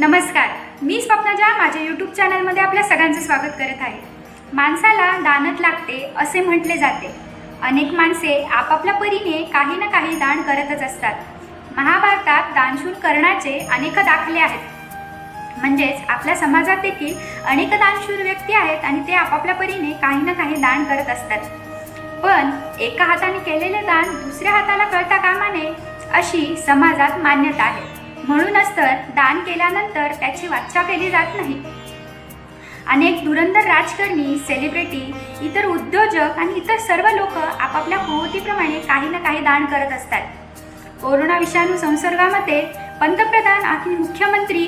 नमस्कार मी स्वप्नजा माझ्या यूट्यूब चॅनलमध्ये आपल्या सगळ्यांचं स्वागत करत आहे. माणसाला दानत लागते असे म्हटले जाते. अनेक माणसे आपापल्या परीने काही ना काही दान करतच असतात. महाभारतात दानशूर करण्याचे अनेक दाखले आहेत. म्हणजेच आपल्या समाजात देखील अनेक दानशूर व्यक्ती आहेत आणि ते आपापल्या परीने काही ना काही दान करत असतात. पण एका हाताने केलेले दान दुसऱ्या हाताला कळता कामा नये अशी समाजात मान्यता आहे. म्हणूनच तर दान केल्यानंतर त्याची वाचा केली जात नाही. अनेक धुरंधर राजकारणी सेलिब्रिटी इतर उद्योजक आणि इतर सर्व लोक आपापल्या कुवतीप्रमाणे काही ना काही दान करत असतात. कोरोना विषाणू संसर्गामध्ये पंतप्रधान आणि मुख्यमंत्री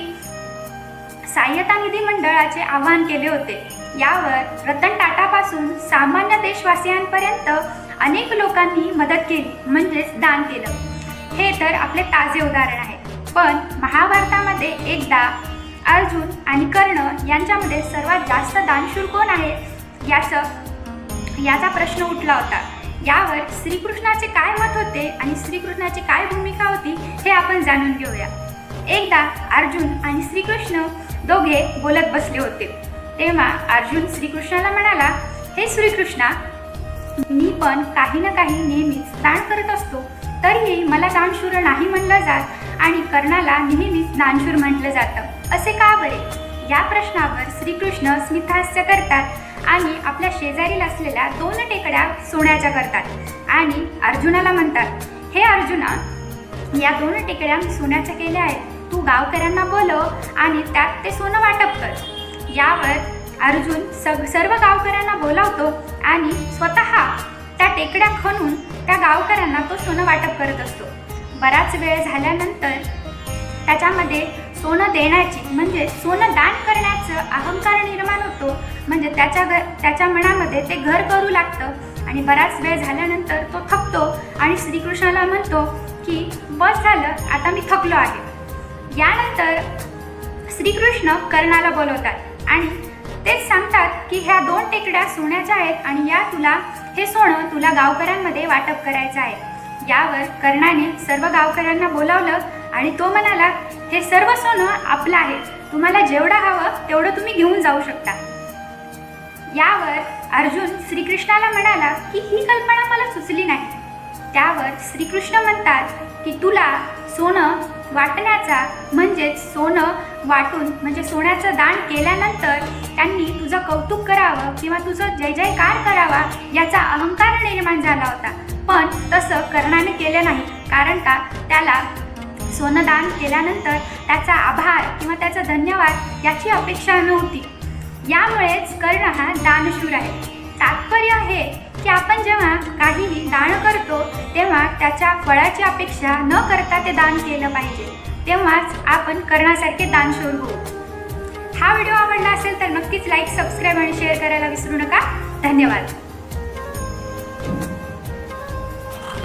सहाय्यता निधी मंडळाचे आवाहन केले होते. यावर रतन टाटापासून सामान्य देशवासियांपर्यंत अनेक लोकांनी मदत केली म्हणजेच दान केलं. हे तर आपले ताजे उदाहरण आहे. पण महाभारतामध्ये एकदा अर्जुन आणि कर्ण यांच्यामध्ये सर्वात जास्त दानशूर कोण आहे याचं याचा प्रश्न उठला होता. यावर श्रीकृष्णाचे काय मत होते आणि श्रीकृष्णाची काय भूमिका होती हे आपण जाणून घेऊया. एकदा अर्जुन आणि श्रीकृष्ण दोघे बोलत बसले होते. तेव्हा अर्जुन श्रीकृष्णाला म्हणाला हे श्रीकृष्णा मी पण काही ना काही नेहमीच ताण करत असतो. तरीही मला दानशूर नाही म्हणलं जात आणि कर्णाला नेहमीच दानशूर म्हटलं जातं. असे का बरे? या प्रश्नावर श्रीकृष्ण स्मितहास्य करतात आणि आपल्या शेजारील असलेल्या दोन टेकड्या सोन्याच्या करतात आणि अर्जुनाला म्हणतात हे अर्जुना या दोन टेकड्या सोन्याच्या केल्या आहेत. तू गावकऱ्यांना बोलव आणि त्यात ते सोनं वाटप कर. यावर अर्जुन सग सर्व गावकऱ्यांना बोलावतो आणि स्वतः त्या टेकड्या खणून त्या गावकऱ्यांना तो सोनं वाटप करत असतो. बराच वेळ झाल्यानंतर त्याच्यामध्ये सोनं देण्याची म्हणजे सोनं दान करण्याचं अहंकार निर्माण होतो. म्हणजे त्याच्या घर त्याच्या मनामध्ये ते घर करू लागतं आणि बराच वेळ झाल्यानंतर तो थकतो आणि श्रीकृष्णाला म्हणतो की बस झालं आता मी थकलो आहे. यानंतर श्रीकृष्ण कर्णाला बोलवतात आणि तेच सांगतात की ह्या दोन टेकड्या सोन्याच्या आहेत आणि या तुला हे सोनं तुला गावकऱ्यांमध्ये वाटप करायचं आहे. यावर कर्णाने सर्व गावकऱ्यांना बोलावलं आणि तो म्हणाला हे सर्व सोनं आपलं आहे. तुम्हाला जेवढं हवं तेवढं तुम्ही घेऊन जाऊ शकता. यावर अर्जुन श्रीकृष्णाला म्हणाला की ही कल्पना मला सुचली नाही. त्यावर श्रीकृष्ण म्हणतात की तुला सोनं वाटण्याचा म्हणजेच सोनं वाटून म्हणजे सोन्याचं दान केल्यानंतर त्यांनी तुझं कौतुक करावं किंवा तुझं जय जयकार करावा याचा अहंकार निर्माण झाला होता. पण तसं कर्णाने केलं नाही कारण का? त्याला सोनं दान केल्यानंतर त्याचा आभार किंवा त्याचा धन्यवाद याची अपेक्षा नव्हती. यामुळेच कर्ण हा दानशूर आहे. तात्पर्य आहे की आपण जेव्हा काहीही दान करतो तेव्हा त्याच्या फळाची अपेक्षा न करता ते दान केलं पाहिजे. तेव्हाच आपण कर्णासारखे दानशूर होऊ हा व्हिडिओ आवडला असेल तर नक्कीच लाईक सबस्क्राईब आणि शेअर करायला विसरू नका. धन्यवाद.